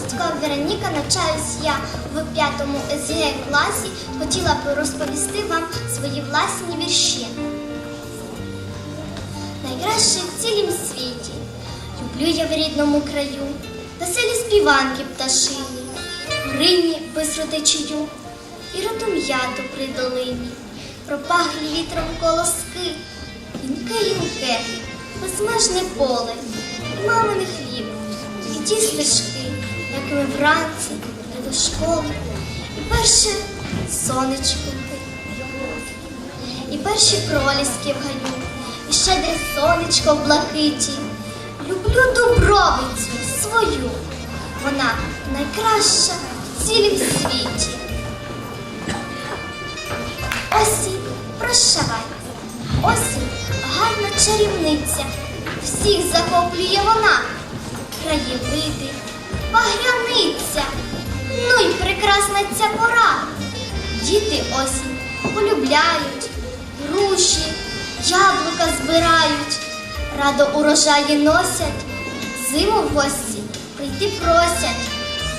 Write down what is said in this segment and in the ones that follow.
Зацькова Вероніка, навчаюсь я в п'ятому СГ класі. Хотіла б розповісти вам свої власні вірші. Найкраще в цілім світі. Люблю я в рідному краю, веселі співанки пташині, Грині бистро течію, і ротом ято при долині, пропахлі вітром колоски, вінке гілке, безмежне поле, і маминий хліб, ті стежки, як ми вранці йдемо до школи, і перше сонечко, і перші проліски в гаю, і щедре сонечко в блакиті. Люблю Дубровицю свою, вона найкраща в цілім світі. Осінь, прощавай. Осінь гарна чарівниця. Всіх захоплює вона. Краєвиди, багряниця. Ну й прекрасна ця пора. Діти осінь полюбляють, груші, яблука збирають, радо урожаї носять, зиму в гості прийти просять.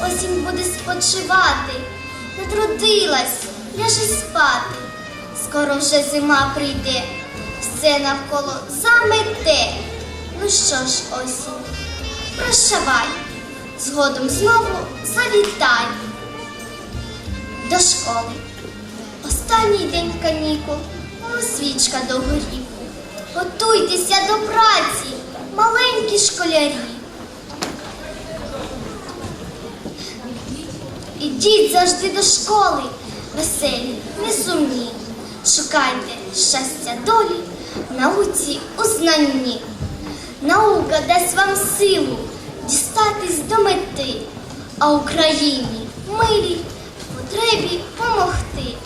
Осінь буде спочивати, натрудилась, ляже спати. Скоро вже зима прийде, все навколо замете. Ну що ж, осінь, прощавай, згодом знову завітай до школи. Останній день канікул, свічка до горів. Готуйтеся до праці, маленькі школярі. Ідіть завжди до школи, веселі, несумні. Шукайте щастя долі науці у знанні. Наука дасть вам силу дістатись до мети, а Україні милій потребі помогти.